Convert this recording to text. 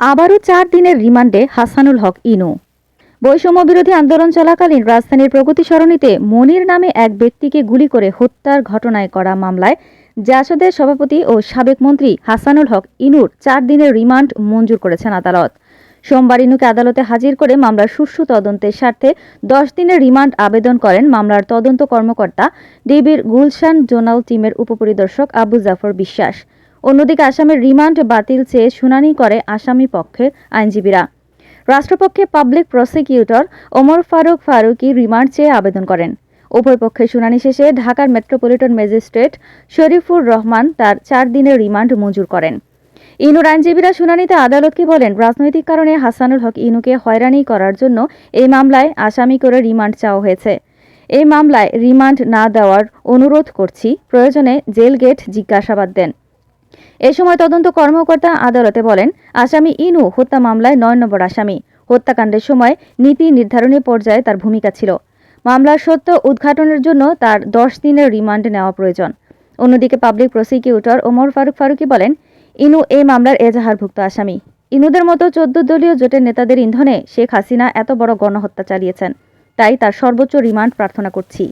আবারও চার দিনের রিমান্ডে হাসানুল হক, ইনু। বৈষম্য বিরোধী আন্দোলন চলাকালীন রাজধানীর প্রগতি সরণিতে মনির নামে এক ব্যক্তিকে গুলি করে হত্যার ঘটনায় করা মামলায় জাসদের সভাপতি ও সাবেক মন্ত্রী হাসানুল হক, ইনুর চার দিনের রিমান্ড মঞ্জুর করেছেন আদালত। সোমবার ইনুকে আদালতে হাজির করে মামলার সুষ্ঠু তদন্তের স্বার্থে দশ দিনের রিমান্ড আবেদন করেন মামলার তদন্ত কর্মকর্তা ডিবির গুলশান জোনাল টিমের উপপরিদর্শক আবু জাফর বিশ্বাস। অন্যদিকে আসামের রিমান্ড বাতিল চেয়ে শুনানি করে আসামি পক্ষের আইনজীবীরা। রাষ্ট্রপক্ষে public prosecutor Omar Faruk Faruki remand চেয়ে আবেদন করেন। উভয় পক্ষের শুনানি শেষে ঢাকার মেট্রোপলিটন ম্যাজিস্ট্রেট শরীফুর রহমান তার চার দিনের রিমান্ড মঞ্জুর করেন। ইনুর আইনজীবীরা শুনানিতে আদালতকে বলেন, রাজনৈতিক কারণে হাসানুল হক ইনুকে হয়রানি করার জন্য এই মামলায় আসামি করে রিমান্ড চাওয়া হয়েছে। এই মামলায় রিমান্ড না দেওয়ার অনুরোধ করছি, প্রয়োজনে জেল গেট জিজ্ঞাসাবাদ দেন। এ সময় তদন্ত কর্মকর্তা আদালতে বলেন, আসামি ইনু হত্যা মামলায় নয় নম্বর আসামি। হত্যাকাণ্ডের সময় নীতি নির্ধারণী পর্যায়ে তার ভূমিকা ছিল। মামলার সত্য উদ্ঘাটনের জন্য তার দশ দিনের রিমান্ড নেওয়া প্রয়োজন। অন্যদিকে পাবলিক প্রসিকিউটর ওমর ফারুক ফারুকি বলেন, ইনু এই মামলার এজাহারভুক্ত আসামি। ইনুদের মতো চোদ্দ দলীয় জোটের নেতাদের ইন্ধনে শেখ হাসিনা এত বড় গণহত্যা চালিয়েছেন। তাই তার সর্বোচ্চ রিমান্ড প্রার্থনা করছি।